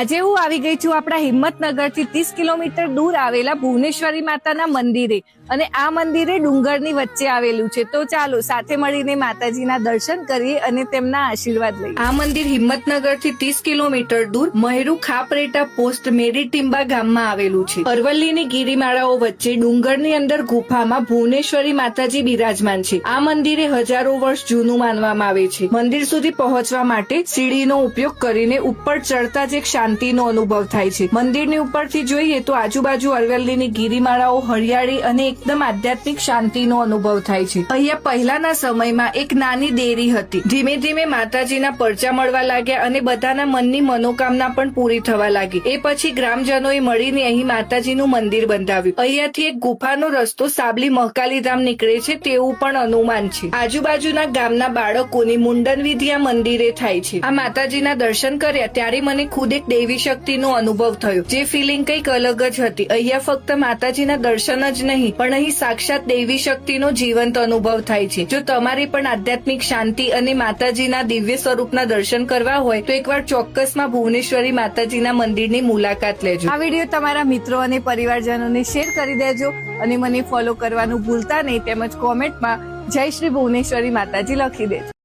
આજે હું આવી ગઈ છું આપણા હિંમતનગરથી ત્રીસ કિલોમીટર દૂર આવેલા ભુવનેશ્વરી માતાના મંદિરે. અને આ મંદિરે ડુંગરની વચ્ચે આવેલું છે. તો ચાલો, સાથે મળીને માતાજીના દર્શન કરીએ અને તેમના આશીર્વાદ લઈએ. આ મંદિર હિંમતનગરથી ત્રીસ કિલોમીટર દૂર મહેરુ ખાપરેટા પોસ્ટ મેરીટીમ્બા ગામમાં આવેલું છે. અરવલ્લીની ગિરિમાળાઓ વચ્ચે ડુંગરની અંદર ગુફામાં ભુવનેશ્વરી માતાજી બિરાજમાન છે. આ મંદિરે હજારો વર્ષ જૂનું માનવામાં આવે છે. મંદિર સુધી પહોંચવા માટે સીડીનો ઉપયોગ કરીને ઉપર ચડતા જ એક શાંતિનો અનુભવ થાય છે. મંદિરની ઉપરથી જોઈએ તો આજુબાજુ અરવલ્લીની ગિરિમાળાઓ હરિયાળી અને એકદમ આધ્યાત્મિક શાંતિનો અનુભવ થાય છે. અહીંયા પહેલાના સમયમાં એક નાની દેરી હતી. ધીમે ધીમે માતાજીના પરચા મળવા લાગ્યા અને બધાના મનની મનોકામના પણ પૂરી થવા લાગી. એ પછી ગ્રામજનોએ મળીને અહીં માતાજીનું મંદિર બંધાવ્યું. અહીંયાથી એક ગુફાનો રસ્તો સાબલી મહકાલી ધામ નીકળે છે તેવું પણ અનુમાન છે. આજુબાજુના ગામના બાળકોની મુંડન વિધિ આ મંદિરે થાય છે. આ માતાજીના દર્શન કર્યા ત્યારે મને ખુદ એક દેવી શક્તિનો અનુભવ થયો, જે ફિલિંગ કંઈક અલગ જ હતી. અહીંયા ફક્ત માતાજીના દર્શન જ નહીં, પણ અહીં સાક્ષાત દેવી શક્તિનો જીવંત અનુભવ થાય છે. જો તમારે પણ આધ્યાત્મિક શાંતિ અને માતાજીના દિવ્ય સ્વરૂપના દર્શન કરવા હોય, તો એકવાર ચોક્કસમાં ભુવનેશ્વરી માતાજીના મંદિરની મુલાકાત લેજો. આ વીડિયો તમારા મિત્રો અને પરિવારજનોને શેર કરી દેજો અને મને ફોલો કરવાનું ભૂલતા નહીં, તેમજ કોમેન્ટમાં જય શ્રી ભુવનેશ્વરી માતાજી લખી દેજો.